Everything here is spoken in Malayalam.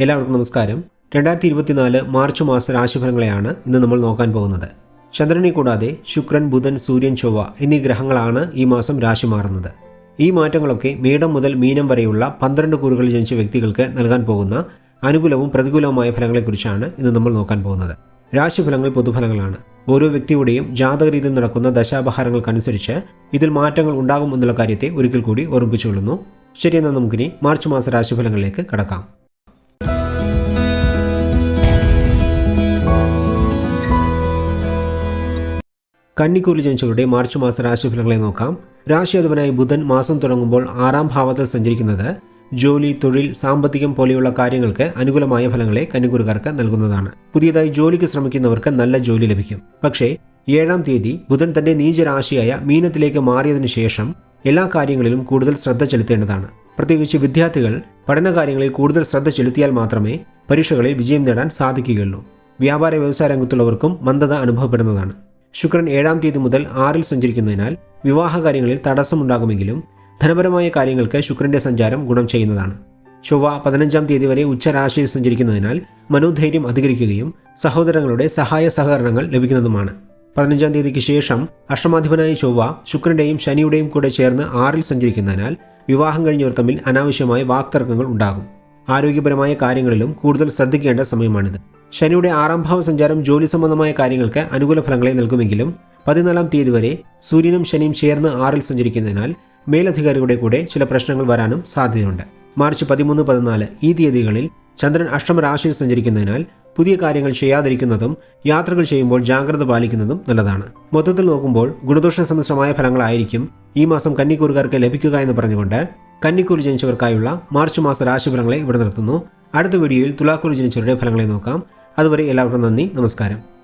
എല്ലാവർക്കും നമസ്കാരം. രണ്ടായിരത്തി ഇരുപത്തിനാല് മാർച്ച് മാസ രാശിഫലങ്ങളെയാണ് ഇന്ന് നമ്മൾ നോക്കാൻ പോകുന്നത്. ചന്ദ്രനെ കൂടാതെ ശുക്രൻ ബുധൻ സൂര്യൻ ചൊവ്വ എന്നീ ഗ്രഹങ്ങളാണ് ഈ മാസം രാശി മാറുന്നത്. ഈ മാറ്റങ്ങളൊക്കെ മേടം മുതൽ മീനം വരെയുള്ള പന്ത്രണ്ട് കൂറുകളിൽ ജനിച്ച വ്യക്തികൾക്ക് നൽകാൻ പോകുന്ന അനുകൂലവും പ്രതികൂലവുമായ ഫലങ്ങളെക്കുറിച്ചാണ് ഇന്ന് നമ്മൾ നോക്കാൻ പോകുന്നത്. രാശിഫലങ്ങൾ പൊതുഫലങ്ങളാണ്. ഓരോ വ്യക്തിയുടെയും ജാതകരീതിയിൽ നടക്കുന്ന ദശാപഹാരങ്ങൾക്കനുസരിച്ച് ഇതിൽ മാറ്റങ്ങൾ ഉണ്ടാകും എന്നുള്ള കാര്യത്തെ ഒരിക്കൽ കൂടി ഓർമ്മിപ്പിച്ചുകൊള്ളുന്നു. ശരിയെന്നാൽ നമുക്കിനി മാർച്ച് മാസ രാശിഫലങ്ങളിലേക്ക് കടക്കാം. കന്നിക്കൂറിൽ ജനിച്ചവരുടെ മാർച്ച് മാസ രാശിഫലങ്ങളെ നോക്കാം. രാശി അധിപനായി ബുധൻ മാസം തുടങ്ങുമ്പോൾ ആറാം ഭാവത്തിൽ സഞ്ചരിക്കുന്നത് ജോലി തൊഴിൽ സാമ്പത്തികം പോലെയുള്ള കാര്യങ്ങൾക്ക് അനുകൂലമായ ഫലങ്ങളെ കന്നിക്കൂറുകാർക്ക് നൽകുന്നതാണ്. പുതിയതായി ജോലിക്ക് ശ്രമിക്കുന്നവർക്ക് നല്ല ജോലി ലഭിക്കും. പക്ഷേ ഏഴാം തീയതി ബുധൻ തന്റെ നീചരാശിയായ മീനത്തിലേക്ക് മാറിയതിനു ശേഷം എല്ലാ കാര്യങ്ങളിലും കൂടുതൽ ശ്രദ്ധ ചെലുത്തേണ്ടതാണ്. പ്രത്യേകിച്ച് വിദ്യാർത്ഥികൾ പഠനകാര്യങ്ങളിൽ കൂടുതൽ ശ്രദ്ധ ചെലുത്തിയാൽ മാത്രമേ പരീക്ഷകളിൽ വിജയം നേടാൻ സാധിക്കുകയുള്ളൂ. വ്യാപാര വ്യവസായ രംഗത്തുള്ളവർക്കും മന്ദത അനുഭവപ്പെടുന്നതാണ്. ശുക്രൻ ഏഴാം തീയതി മുതൽ ആറിൽ സഞ്ചരിക്കുന്നതിനാൽ വിവാഹ കാര്യങ്ങളിൽ തടസ്സമുണ്ടാകുമെങ്കിലും ധനപരമായ കാര്യങ്ങൾക്ക് ശുക്രന്റെ സഞ്ചാരം ഗുണം ചെയ്യുന്നതാണ്. ചൊവ്വ പതിനഞ്ചാം തീയതി വരെ ഉച്ചരാശിയിൽ സഞ്ചരിക്കുന്നതിനാൽ മനോധൈര്യം അധികരിക്കുകയും സഹോദരങ്ങളുടെ സഹായ സഹകരണങ്ങൾ ലഭിക്കുന്നതുമാണ്. പതിനഞ്ചാം തീയതിക്ക് ശേഷം അഷ്ടമാധിപനായ ചൊവ്വ ശുക്രന്റെയും ശനിയുടെയും കൂടെ ചേർന്ന് ആറിൽ സഞ്ചരിക്കുന്നതിനാൽ വിവാഹം കഴിഞ്ഞവർ തമ്മിൽ അനാവശ്യമായ വാക്തർക്കങ്ങൾ ഉണ്ടാകും. ആരോഗ്യപരമായ കാര്യങ്ങളിലും കൂടുതൽ ശ്രദ്ധിക്കേണ്ട സമയമാണിത്. ശനിയുടെ ആറാം ഭാവ സഞ്ചാരം ജോലി സംബന്ധമായ കാര്യങ്ങൾക്ക് അനുകൂല ഫലങ്ങളെ നൽകുമെങ്കിലും പതിനാലാം തീയതി വരെ സൂര്യനും ശനിയും ചേർന്ന് ആറിൽ സഞ്ചരിക്കുന്നതിനാൽ മേലധികാരികളുടെ കൂടെ ചില പ്രശ്നങ്ങൾ വരാനും സാധ്യതയുണ്ട്. മാർച്ച് പതിമൂന്ന് പതിനാല് ഈ തീയതികളിൽ ചന്ദ്രൻ അഷ്ടമരാശിയിൽ സഞ്ചരിക്കുന്നതിനാൽ പുതിയ കാര്യങ്ങൾ ചെയ്യാതിരിക്കുന്നതും യാത്രകൾ ചെയ്യുമ്പോൾ ജാഗ്രത പാലിക്കുന്നതും നല്ലതാണ്. മൊത്തത്തിൽ നോക്കുമ്പോൾ ഗുണദോഷ സമ്മിശ്രമായ ഫലങ്ങളായിരിക്കും ഈ മാസം കന്നിക്കൂറുകാർക്ക് ലഭിക്കുക എന്ന് പറഞ്ഞുകൊണ്ട് കന്നിക്കൂർ ജനിച്ചവർക്കായുള്ള മാർച്ച് മാസ രാശിഫലങ്ങളെ ഇവിടെ നിർത്തുന്നു. അടുത്ത വീഡിയോയിൽ തുലാക്കൂർ ജനിച്ചവരുടെ ഫലങ്ങളെ നോക്കാം. അതുവരെ എല്ലാവർക്കും നന്ദി. നമസ്കാരം.